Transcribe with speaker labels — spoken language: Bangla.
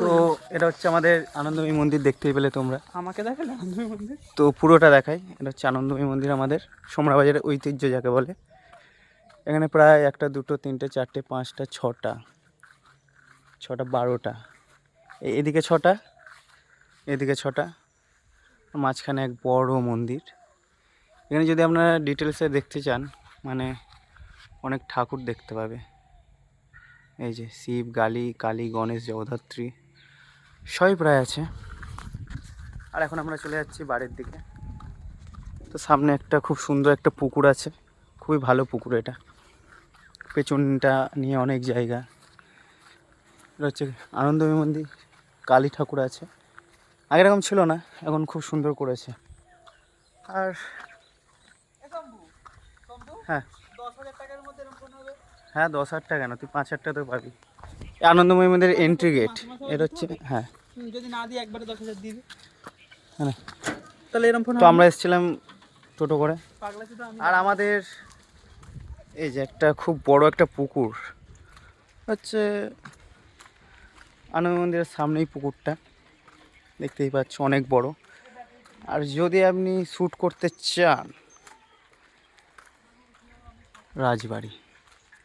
Speaker 1: তো এটা হচ্ছে আমাদের আনন্দময়ী মন্দির দেখতেই পেলে তোমরা।
Speaker 2: আমাকে দেখালে আনন্দময়ী মন্দির?
Speaker 1: তো পুরোটা দেখাই। এটা হচ্ছে আনন্দময়ী মন্দির আমাদের সোমরাবাজারের ঐতিহ্য যাকে বলে। এখানে প্রায় একটা দুটো তিনটে চারটে পাঁচটা ছটা ছটা বারোটা। এদিকে ছটা এদিকে ছটা মাঝখানে এক বড় মন্দির। এখানে যদি আপনারা ডিটেলসে দেখতে চান মানে অনেক ঠাকুর দেখতে পাবে। এই যে শিব কালী কালী গণেশ জগদ্ধাত্রী। সবই প্রায় আছে। আর এখন আমরা চলে যাচ্ছি বাড়ির দিকে। তো সামনে একটা খুব সুন্দর একটা পুকুর আছে। খুবই ভালো পুকুর এটা। পেছনটা নিয়ে অনেক জায়গা। এটা হচ্ছে আনন্দময়ী মন্দির। কালী ঠাকুর আছে। আগে এরকম ছিল না, এখন খুব সুন্দর করেছে। আর হ্যাঁ। হ্যাঁ দশ হাজার টাকা না, তুই পাঁচ হাজার টাকা তো পাবি। আনন্দময়ী মন্দিরের এন্ট্রি গেট এটা হচ্ছে হ্যাঁ।
Speaker 2: যদি না দিই একবারে দশ হাজার দিই।
Speaker 1: হ্যাঁ।
Speaker 2: তাহলে এরকম ফোন
Speaker 1: তো আমরা এসেছিলাম টোটো করে। আর আমাদের এই যে একটা খুব বড় একটা পুকুর হচ্ছে আনন্দ মন্দিরের সামনেই পুকুরটা। দেখতেই পাচ্ছ অনেক বড়। আর যদি আপনি শ্যুট করতে চান রাজবাড়ি।